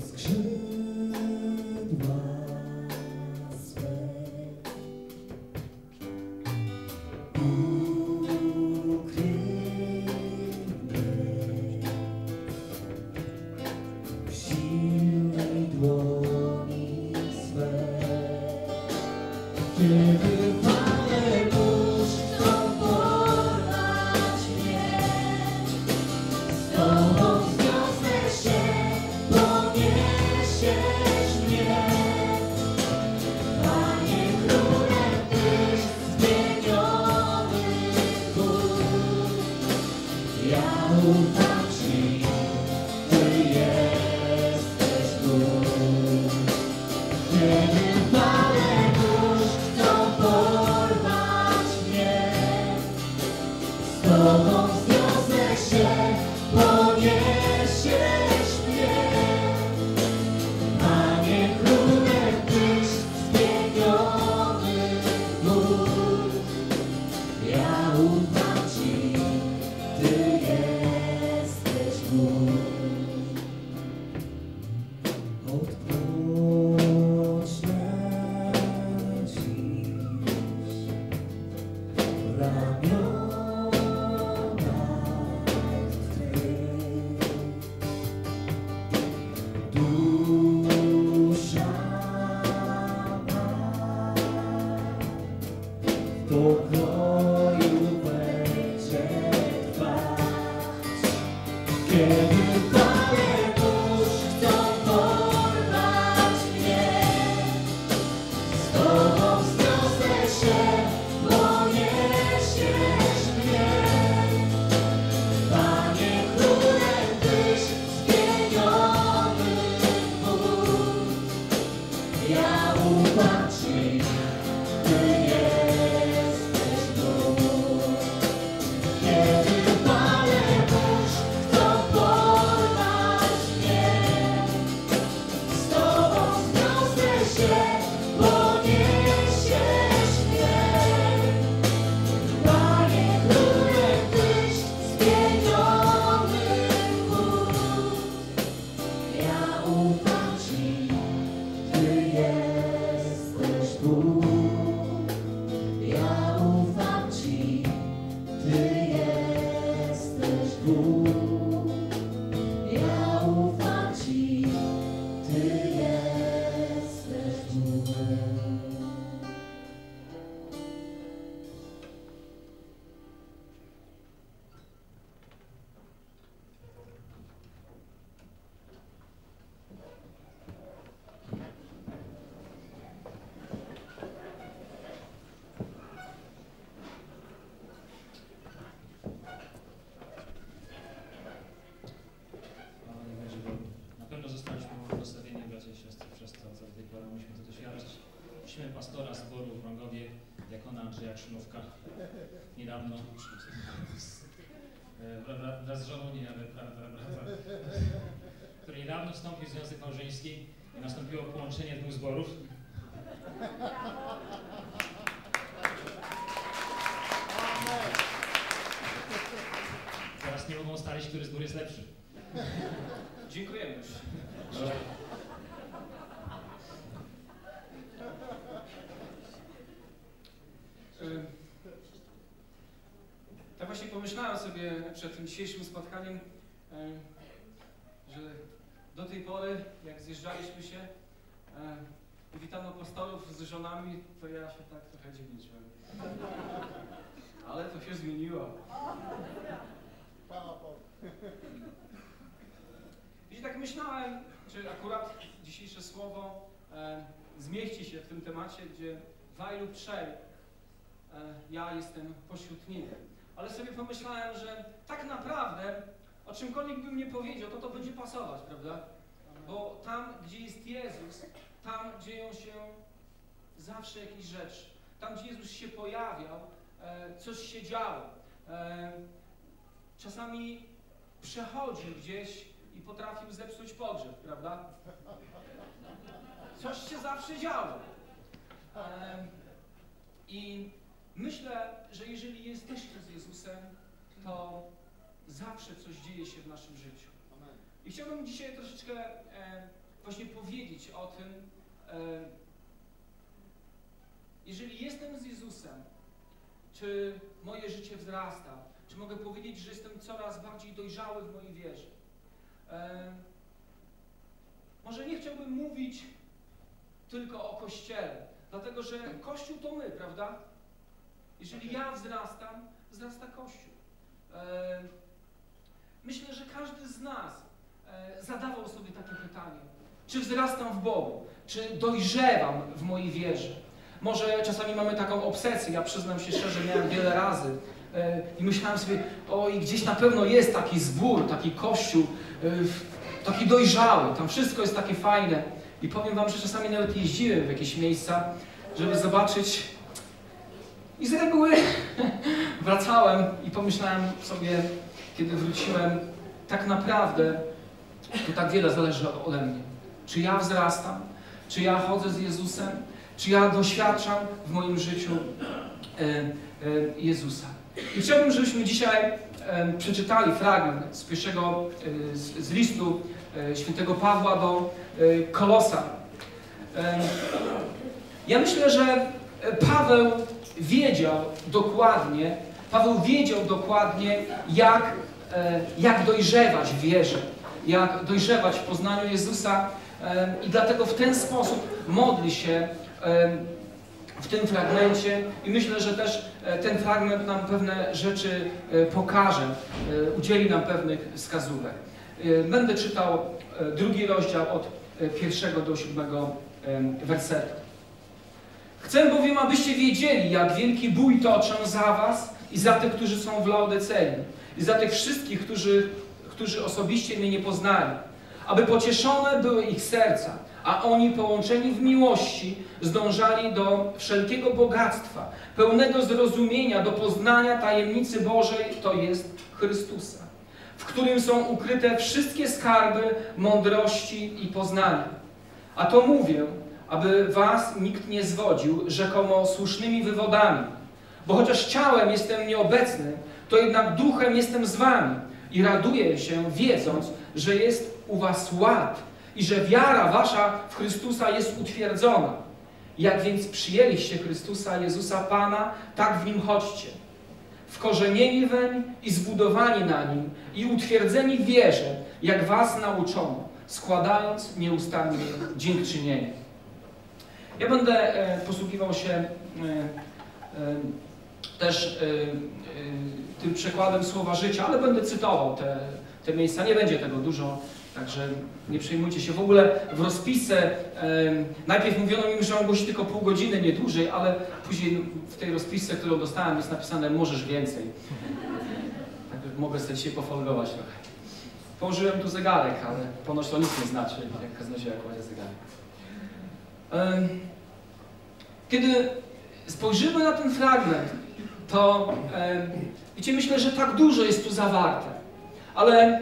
skrzydł. Niedawno z- e, wra- wra- wraz z żoną, nie nawet, prawda, prawda, który niedawno wstąpił w związek małżeński i nastąpiło połączenie dwóch zborów. Teraz nie mogą ustalić, który zbór jest lepszy. Dziękujemy już. Y, Tak właśnie pomyślałem sobie przed tym dzisiejszym spotkaniem, y, że do tej pory, jak zjeżdżaliśmy się y, i witano apostolów z żonami, to ja się tak trochę dziwniczyłem. Ale to się zmieniło. I tak myślałem, czy akurat dzisiejsze słowo e, zmieści się w tym temacie, gdzie dwaj lub trzej, e, ja jestem pośród nich. Ale sobie pomyślałem, że tak naprawdę o czymkolwiek bym nie powiedział, to to będzie pasować, prawda? Bo tam, gdzie jest Jezus, tam dzieją się zawsze jakieś rzeczy. Tam, gdzie Jezus się pojawiał, e, coś się działo. E, czasami przechodził gdzieś i potrafił zepsuć pogrzeb, prawda? Coś się zawsze działo. Em, I myślę, że jeżeli jesteście z Jezusem, to zawsze coś dzieje się w naszym życiu. I chciałbym dzisiaj troszeczkę e, właśnie powiedzieć o tym, e, jeżeli jestem z Jezusem, czy moje życie wzrasta, czy mogę powiedzieć, że jestem coraz bardziej dojrzały w mojej wierze. E, może nie chciałbym mówić tylko o Kościele, dlatego że Kościół to my, prawda? Jeżeli ja wzrastam, wzrasta Kościół. Myślę, że każdy z nas e, zadawał sobie takie pytanie. Czy wzrastam w Bogu? Czy dojrzewam w mojej wierze? Może czasami mamy taką obsesję, ja przyznam się szczerze, miałem wiele razy e, i myślałem sobie, oj, gdzieś na pewno jest taki zbór, taki kościół, e, taki dojrzały, tam wszystko jest takie fajne. I powiem wam, że czasami nawet jeździłem w jakieś miejsca, żeby zobaczyć i z reguły wracałem i pomyślałem sobie, kiedy wróciłem, tak naprawdę to tak wiele zależy ode mnie. Czy ja wzrastam? Czy ja chodzę z Jezusem? Czy ja doświadczam w moim życiu e, e, Jezusa? I chciałbym, żebyśmy dzisiaj e, przeczytali fragment z pierwszego, z, z listu świętego Pawła do Kolosa. Ja myślę, że Paweł wiedział dokładnie, Paweł wiedział dokładnie, jak, e, jak dojrzewać w wierze, jak dojrzewać w poznaniu Jezusa e, i dlatego w ten sposób modli się e, w tym fragmencie i myślę, że też ten fragment nam pewne rzeczy pokaże, udzieli nam pewnych wskazówek. Będę czytał drugi rozdział od pierwszego do siódmego wersetu. Chcę bowiem, abyście wiedzieli, jak wielki bój toczę za was i za tych, którzy są w Laodycei i za tych wszystkich, którzy, którzy osobiście mnie nie poznali, aby pocieszone były ich serca, a oni połączeni w miłości zdążali do wszelkiego bogactwa, pełnego zrozumienia, do poznania tajemnicy Bożej, to jest Chrystusa, w którym są ukryte wszystkie skarby mądrości i poznania. A to mówię, aby was nikt nie zwodził rzekomo słusznymi wywodami. Bo chociaż ciałem jestem nieobecny, to jednak duchem jestem z wami i raduję się, wiedząc, że jest u was ład i że wiara wasza w Chrystusa jest utwierdzona. Jak więc przyjęliście Chrystusa Jezusa Pana, tak w Nim chodźcie. Wkorzenieni weń i zbudowani na Nim i utwierdzeni wierze, jak was nauczono, składając nieustannie dziękczynienie. Ja będę e, posługiwał się e, e, też tym przekładem słowa życia, ale będę cytował te, te miejsca. Nie będzie tego dużo, także nie przejmujcie się. W ogóle w rozpisce najpierw mówiono mi, że mam głosić tylko pół godziny, nie dłużej, ale później w tej rozpisce, którą dostałem, jest napisane możesz więcej. Także mogę sobie dzisiaj pofolgować trochę. Położyłem tu zegarek, ale ponoć to nic nie znaczy, jak kaznodzieja kładzie zegarek. Kiedy spojrzymy na ten fragment, to wiecie, myślę, że tak dużo jest tu zawarte. Ale